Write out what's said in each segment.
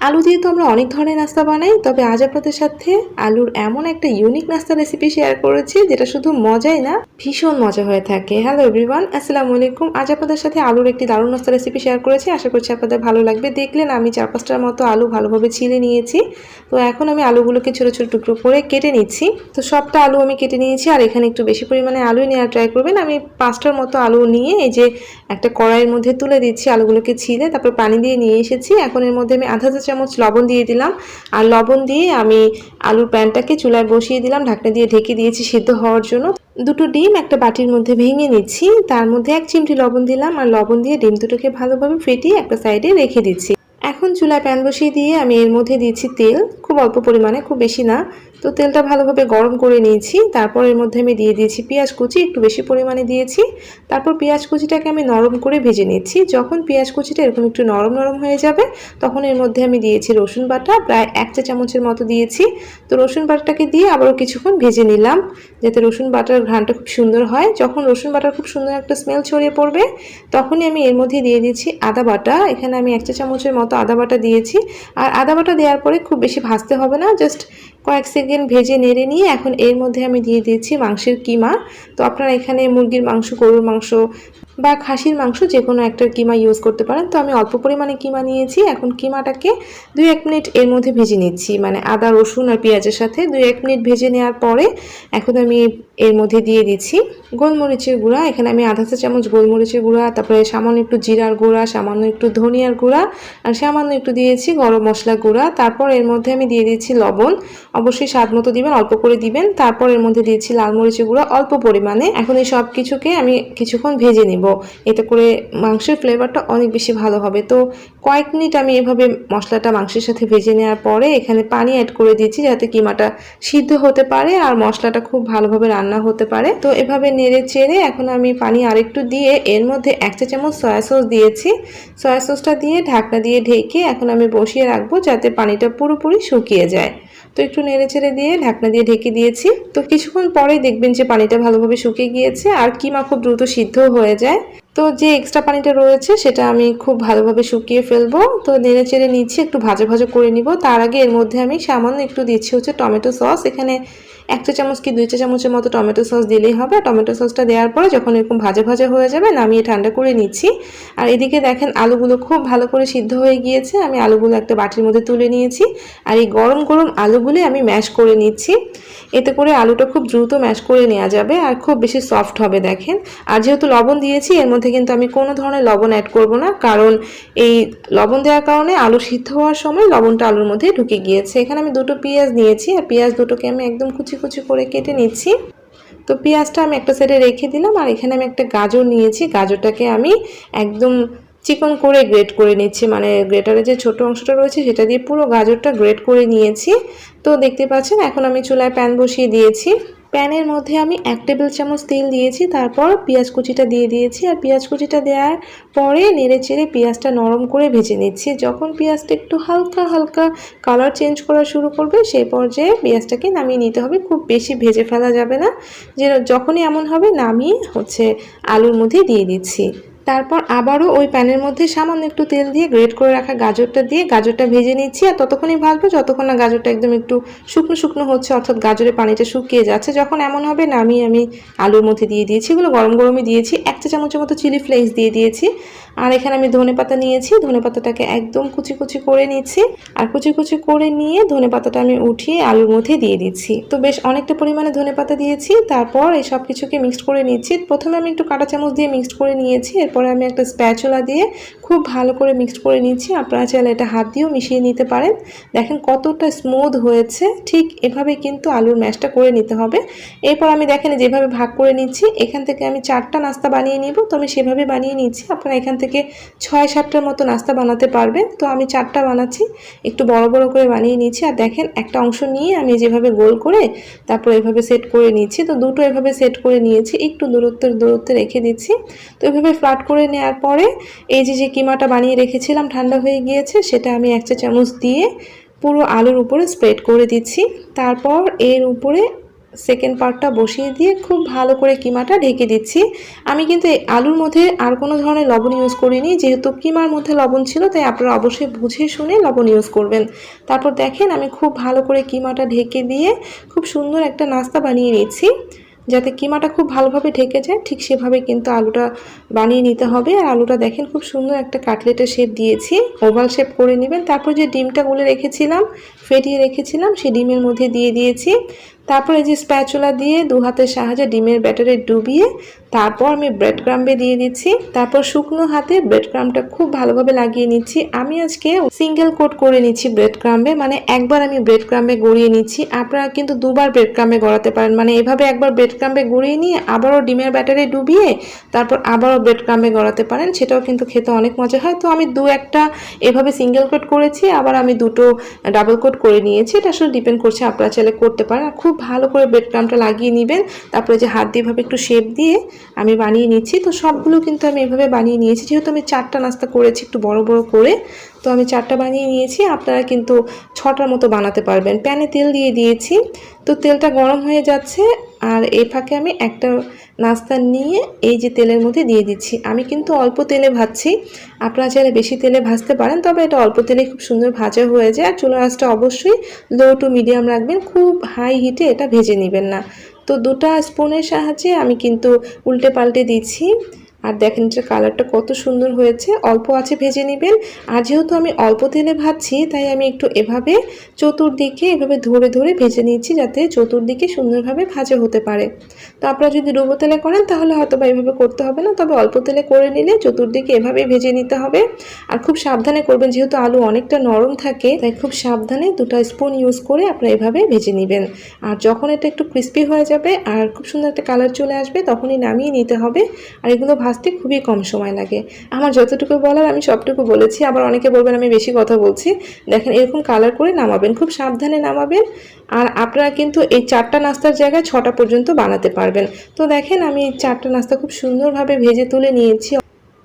আলু দিয়ে তো আমরা অনেক ধরনের নাস্তা বানাই, তবে আজ আপনাদের সাথে আলুর এমন একটা ইউনিক নাস্তা রেসিপি শেয়ার করেছি, যেটা শুধু মজাই না, ভীষণ মজা হয়ে থাকে। হ্যালো এভরিওয়ান আসসালামু আলাইকুম। আজ আপনাদের সাথে আলুর একটি দারুণ নাস্তা রেসিপি শেয়ার করেছি, আশা করছি আপনাদের ভালো লাগবে। দেখলেন আমি চার পাঁচটার মতো আলু ভালোভাবে ছিলে নিয়েছি। তো এখন আমি আলুগুলোকে ছোটো ছোটো টুকরো করে কেটে নিচ্ছি। তো সবটা আলু আমি কেটে নিয়েছি, আর এখানে একটু বেশি পরিমাণে আলুই নেওয়ার ট্রাই করবেন। আমি পাঁচটার মতো আলু নিয়ে এই যে একটা কড়াইয়ের মধ্যে তুলে দিচ্ছি আলুগুলোকে ছিলে, তারপর পানি দিয়ে নিয়ে এসেছি। এখন এর মধ্যে আমি আধা চামচ লবণ দিয়ে দিলাম। আর লবণ দিয়ে আমি আলুর প্যানটাকে চুলায় বসিয়ে দিলাম, ঢাকনা দিয়ে ঢেকে দিয়েছি সিদ্ধ হওয়ার জন্য। দুটো ডিম একটা বাটির মধ্যে ভেঙে নিচ্ছি, তার মধ্যে এক চিমটি লবণ দিলাম আর লবণ দিয়ে ডিম দুটোকে ভালোভাবে ফেটিয়ে একটা সাইডে রেখে দিচ্ছি। এখন চুলায় প্যান বসিয়ে দিয়ে আমি এর মধ্যে দিয়েছি তেল, খুব অল্প পরিমাণে, খুব বেশি না। তো তেলটা ভালোভাবে গরম করে নিয়েছি। তারপর এর মধ্যে আমি দিয়ে দিয়েছি পেঁয়াজ কুচি, একটু বেশি পরিমাণে দিয়েছি। তারপর পেঁয়াজ কুচিটাকে আমি নরম করে ভেজে নিচ্ছি। যখন পেঁয়াজ কুচিটা এরকম একটু নরম নরম হয়ে যাবে, তখন এর মধ্যে আমি দিয়েছি রসুন বাটা, প্রায় এক চা চামচের মতো দিয়েছি। তো রসুন বাটাটাকে দিয়ে আবারও কিছুক্ষণ ভেজে নিলাম, যাতে রসুন বাটার ঘ্রাণটা খুব সুন্দর হয়। যখন রসুন বাটার খুব সুন্দর একটা স্মেল ছড়িয়ে পড়বে, তখনই আমি এর মধ্যে দিয়ে দিয়েছি আদা বাটা। এখানে আমি এক চা চামচের মতো আদা বাটা দিয়েছি। আর আদা বাটা দেওয়ার পরে খুব বেশি ভাজতে হবে না জাস্ট কয়েক সেকেন্ড ভেজে নেড়ে নিয়ে এখন এর মধ্যে আমি দিয়ে দিয়েছি মাংসের কিমা। তো আপনারা এখানে মুরগির মাংস, গরুর মাংস বা খাসির মাংস যে কোনো একটা কিমা ইউজ করতে পারেন। তো আমি অল্প পরিমাণে কিমা নিয়েছি। এখন কিমাটাকে দুই এক মিনিট এর মধ্যে ভেজে নিচ্ছি। মানে আদা, রসুন আর পেঁয়াজের সাথে দুই এক মিনিট ভেজে নেওয়ার পরে এখন আমি এর মধ্যে দিয়ে দিচ্ছি গোলমরিচের গুঁড়া। এখানে আমি আধা চা চামচ গোলমরিচের গুঁড়া, তারপরে সামান্য একটু জিরার গুঁড়া, সামান্য একটু ধনিয়ার গুঁড়া আর সামান্য একটু দিয়েছি গরম মশলা গুঁড়া। তারপর এর মধ্যে আমি দিয়ে দিচ্ছি লবণ। অবশ্যই স্বাদ মতো দিবেন, অল্প করে দিবেন। তারপর এর মধ্যে দিয়েছি লাল মরিচের গুঁড়া অল্প পরিমাণে। এখন এই সব কিছুকে আমি কিছুক্ষণ ভেজে নিব। এতে করে মাংসের ফ্লেভারটা অনেক বেশি ভালো হবে। তো কয়েক মিনিট আমি এভাবে মশলাটা মাংসের সাথে ভেজে নেওয়ার পরে এখানে পানি অ্যাড করে দিয়েছি যাতে কিমাটা সিদ্ধ হতে পারে আর মশলাটা খুব ভালোভাবে রান্না হতে পারে। তো এভাবে নেড়ে চেড়ে এখন আমি পানি আরেকটু দিয়ে এর মধ্যে এক চা চামচ সয়া সস দিয়েছি। সয়া সসটা দিয়ে ঢাকনা দিয়ে ঢেকে এখন আমি বসিয়ে রাখব যাতে পানিটা পুরোপুরি শুকিয়ে যায়। তো একটু নেড়ে চেড়ে দিয়ে ঢাকনা দিয়ে ঢেকে দিয়েছি। তো কিছুক্ষণ পরেই দেখবেন যে পানিটা ভালোভাবে শুকিয়ে গিয়েছে আর কিমা খুব দ্রুত সিদ্ধ হয়ে যায়। তো যে এক্সট্রা পানিটা রয়েছে সেটা আমি খুব ভালোভাবে শুকিয়ে ফেলব। তো নেড়ে চেড়ে নিচ্ছি, একটু ভাজা ভাজা করে নিব। তার আগে এর মধ্যে আমি সামান্য একটু দিচ্ছি হচ্ছে টমেটো সস। এখানে এক চা চামচ কি দুই চা চামচের মতো টমেটো সস দিলেই হবে। টমেটো সসটা দেওয়ার পরে যখন এরকম ভাজা ভাজা হয়ে যাবে, নামিয়ে ঠান্ডা করে নিচ্ছি। আর এদিকে দেখেন আলুগুলো খুব ভালো করে সিদ্ধ হয়ে গিয়েছে। আমি আলুগুলো একটা বাটির মধ্যে তুলে নিয়েছি। আর এই গরম গরম আলুগুলি আমি ম্যাশ করে নিচ্ছি। এতে করে আলুটা খুব দ্রুত ম্যাশ করে নেওয়া যাবে আর খুব বেশি সফট হবে দেখেন। আর যেহেতু লবণ দিয়েছি, এর মধ্যে কিন্তু আমি কোনো ধরনের লবণ অ্যাড করব না। কারণ এই লবণ দেওয়ার কারণে আলু সিদ্ধ হওয়ার সময় লবণটা আলুর মধ্যে ঢুকে গিয়েছে। এখানে আমি দুটো পেঁয়াজ নিয়েছি। আর পেঁয়াজ দুটোকে আমি একদম কুচি কুচি কুচি করে কেটে নিচ্ছি। তো পেঁয়াজটা আমি একটা সাইডে রেখে দিলাম আর এখানে আমি একটা গাজর নিয়েছি। গাজরটাকে আমি একদম চিকন করে গ্রেট করে নিচ্ছি। মানে গ্রেটারে যে ছোট অংশটা রয়েছে সেটা দিয়ে পুরো গাজরটা গ্রেট করে নিয়েছি। তো দেখতে পাচ্ছেন, এখন আমি চুলায় প্যান বসিয়ে দিয়েছি। প্যানের মধ্যে আমি এক টেবিল চামচ তেল দিয়েছি, তারপর পেঁয়াজ কুচিটা দিয়ে দিয়েছি আর পেঁয়াজ কুচিটা দেওয়ার পরে নেড়ে চেড়ে পেঁয়াজটা নরম করে ভেজে নিচ্ছি। যখন পেঁয়াজটা একটু হালকা হালকা কালার চেঞ্জ করা শুরু করবে, সেই পর্যায়ে পেঁয়াজটাকে নামিয়ে নিতে হবে। খুব বেশি ভেজে ফেলা যাবে না। যে যখনই এমন হবে, নামিয়ে হচ্ছে আলুর মধ্যে দিয়ে দিচ্ছি। তারপর আবারও ওই প্যানের মধ্যে সামান্য একটু তেল দিয়ে গ্রেট করে রাখা গাজরটা দিয়ে গাজরটা ভেজে নিচ্ছি আর ততক্ষণই ভাজবো, যতক্ষণ না গাজরটা একদম একটু শুকনো শুকনো হচ্ছে, অর্থাৎ গাজরের পানিটা শুকিয়ে যাচ্ছে, যখন এমন হবে নামিয়ে আমি আলুর মধ্যে দিয়ে দিয়েছি, এগুলো গরম গরমই দিয়েছি, এক চা চামচের মতো চিলি ফ্লেক্স দিয়ে দিয়েছি। আর এখানে আমি ধনে পাতা নিয়েছি। ধনে পাতাটাকে একদম কুচি কুচি করে নিচ্ছি। আর কুচি কুচি করে নিয়ে ধনে পাতাটা আমি উঠিয়ে আলুর মধ্যে দিয়ে দিচ্ছি। তো বেশ অনেকটা পরিমাণে ধনে পাতা দিয়েছি। তারপর এই সব কিছুকে মিক্সড করে নিচ্ছি। প্রথমে আমি একটু কাঁটা চামচ দিয়ে মিক্সড করে নিয়েছি। এরপরে আমি একটা স্প্যাচুলা দিয়ে খুব ভালো করে মিক্সড করে নিচ্ছি। আপনারা চাইলে এটা হাত দিয়েও মিশিয়ে নিতে পারেন। দেখেন কতটা স্মুথ হয়েছে। ঠিক এভাবে কিন্তু আলুর ম্যাশটা করে নিতে হবে। এরপর আমি দেখেন যেভাবে ভাগ করে নিচ্ছি। এখান থেকে আমি চারটা নাস্তা বানিয়ে নিব। তো আমি সেভাবে বানিয়ে নিচ্ছি। আপনারা এখান থেকে ছয় সাতটার মতো নাস্তা বানাতে পারবেন তো আমি চারটা বানাচ্ছি, একটু বড় বড় করে বানিয়ে নিয়েছি। আর দেখেন, একটা অংশ নিয়ে আমি যেভাবে গোল করে তারপর এভাবে সেট করে নিচ্ছি। তো দুটো এভাবে সেট করে নিয়েছি, একটু দূরত্বের দূরত্বে রেখে দিচ্ছি। তো এভাবে ফ্লাট করে নেওয়ার পরে এই যে যে কিমাটা বানিয়ে রেখেছিলাম, ঠান্ডা হয়ে গিয়েছে, সেটা আমি এক চা চামচ দিয়ে পুরো আলুর উপরে স্প্রেড করে দিচ্ছি। তারপর এর উপরে সেকেন্ড পার্টটা বসিয়ে দিয়ে খুব ভালো করে কিমাটা ঢেকে দিচ্ছি। আমি কিন্তু আলুর মধ্যে আর কোনো ধরনের লবণ ইউজ করিনি, যেহেতু কিমার মধ্যে লবণ ছিল, তাই আপনারা অবশ্যই বুঝে শুনে লবণ ইউজ করবেন। তারপর দেখেন আমি খুব ভালো করে কিমাটা ঢেকে দিয়ে খুব সুন্দর একটা নাস্তা বানিয়ে নিচ্ছি। যাতে কিমাটা খুব ভালোভাবে ঢেকে যায়, ঠিক সেভাবে কিন্তু আলুটা বানিয়ে নিতে হবে। আর আলুটা দেখেন খুব সুন্দর একটা কাটলেটের শেপ দিয়েছি। ওভাল শেপ করে নেবেন। তারপর যে ডিমটা গুলে রেখেছিলাম, ফেটিয়ে রেখেছিলাম, সেই ডিমের মধ্যে দিয়ে দিয়েছি। তারপর এই যে স্প্যাচুলা দিয়ে দু হাতের সাহায্যে ডিমের ব্যাটারে ডুবিয়ে তারপর আমি ব্রেড ক্রাম্বে দিয়ে দিচ্ছি। তারপর শুকনো হাতে ব্রেড ক্রামটা খুব ভালোভাবে লাগিয়ে নিচ্ছি। আমি আজকে সিঙ্গেল কোট করে নিচ্ছি ব্রেড ক্রাম্বে মানে একবার আমি ব্রেড ক্রাম্বে গড়িয়ে নিচ্ছি। আপনারা কিন্তু দুবার ব্রেড ক্রাম্বে গড়াতে পারেন। মানে এভাবে একবার ব্রেড ক্রাম্বে গড়িয়ে নিয়ে আবারও ডিমের ব্যাটারে ডুবিয়ে তারপর আবারও ব্রেড ক্রাম্বে গড়াতে পারেন। সেটাও কিন্তু খেতে অনেক মজা হয়। তো আমি দু একটা এভাবে সিঙ্গেল কোট করেছি। আবার আমি দুটো ডাবল কোট করে নিয়েছি। এটা আসলে ডিপেন্ড করছে, আপনারা চাইলে করতে পারেন। খুব ভালো করে ব্রেড ক্রামটা লাগিয়ে নেবেন। তারপরে যে হাত দিয়ে এভাবে একটু শেপ দিয়ে আমি বানিয়ে নিচ্ছি। তো সবগুলো কিন্তু আমি এভাবে বানিয়ে নিয়েছি। যেহেতু আমি চারটা নাস্তা করেছি একটু বড় বড় করে তো আমি চারটা বানিয়ে নিয়েছি, আপনারা কিন্তু ছটার মতো বানাতে পারবেন। প্যানে তেল দিয়ে দিয়েছি, তো তেলটা গরম হয়ে যাচ্ছে, আর এই ফাঁকে আমি একটা নাস্তা নিয়ে এই যে তেলের মধ্যে দিয়ে দিচ্ছি। আমি কিন্তু অল্প তেলে ভাজছি, আপনারা চাইলে বেশি তেলে ভাজতে পারেন, তবে এটা অল্প তেলে খুব সুন্দর ভাজা হয়ে যায়। আর চুলা আঁচটা অবশ্যই লো টু মিডিয়াম রাখবেন, খুব হাই হিটে এটা ভেজে নেবেন না। তো দুটা স্পুনের সাহায্যে আমি কিন্তু উল্টে পাল্টে দিচ্ছি। আর দেখেন যে কালারটা কত সুন্দর হয়েছে। অল্প আছে, ভেজে নেবেন। আর যেহেতু আমি অল্প তেলে ভাজছি, তাই আমি একটু এভাবে চতুর্দিকে এভাবে ধরে ধরে ভেজে নিচ্ছি যাতে চতুর্দিকে সুন্দরভাবে ভাজা হতে পারে। তো আপনারা যদি ডুবো তেলে করেন, তাহলে হয়তো বা এভাবে করতে হবে না। তবে অল্প তেলে করে নিলে চতুর্দিকে এভাবে ভেজে নিতে হবে। আর খুব সাবধানে করবেন, যেহেতু আলু অনেকটা নরম থাকে, তাই খুব সাবধানে দুটো স্পুন ইউজ করে আপনারা এভাবে ভেজে নেবেন। আর যখন এটা একটু ক্রিস্পি হয়ে যাবে, আর খুব সুন্দর একটা কালার চলে আসবে, তখনই নামিয়ে নিতে হবে। আর এগুলো ভাজতে খুবই কম সময় লাগে। আমার যতটুকু বলার আমি সবটুকু বলেছি। আবার অনেকে বলবেন, আমি বেশি কথা বলছি। দেখেন, এরকম কালার করে নামাবেন, খুব সাবধানে নামাবেন। আর আপনারা কিন্তু এই চারটা নাস্তার জায়গায় ছটা পর্যন্ত বানাতে পারবেন। তো দেখেন, আমি এই চারটা নাস্তা খুব সুন্দরভাবে ভেজে তুলে নিয়েছি।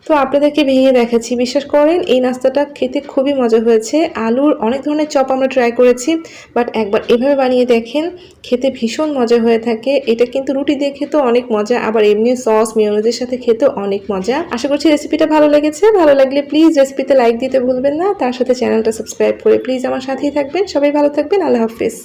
তো আপনাদেরকে ভেঙে দেখাচ্ছি। বিশ্বাস করেন, এই নাস্তাটা খেতে খুবই মজা হয়েছে। আলুর অনেক ধরনের চপ আমরা ট্রাই করেছি বাট একবার এভাবে বানিয়ে দেখেন, খেতে ভীষণ মজা হয়ে থাকে। এটা কিন্তু রুটি দিয়ে খেতেও অনেক মজা, আবার এমনি সস মিওনোজের সাথে খেতেও অনেক মজা। আশা করছি রেসিপিটা ভালো লেগেছে। ভালো লাগলে প্লিজ রেসিপিতে লাইক দিতে ভুলবেন না। তার সাথে চ্যানেলটা সাবস্ক্রাইব করে প্লিজ আমার সাথেই থাকবেন। সবাই ভালো থাকবেন। আল্লাহ হাফিজ।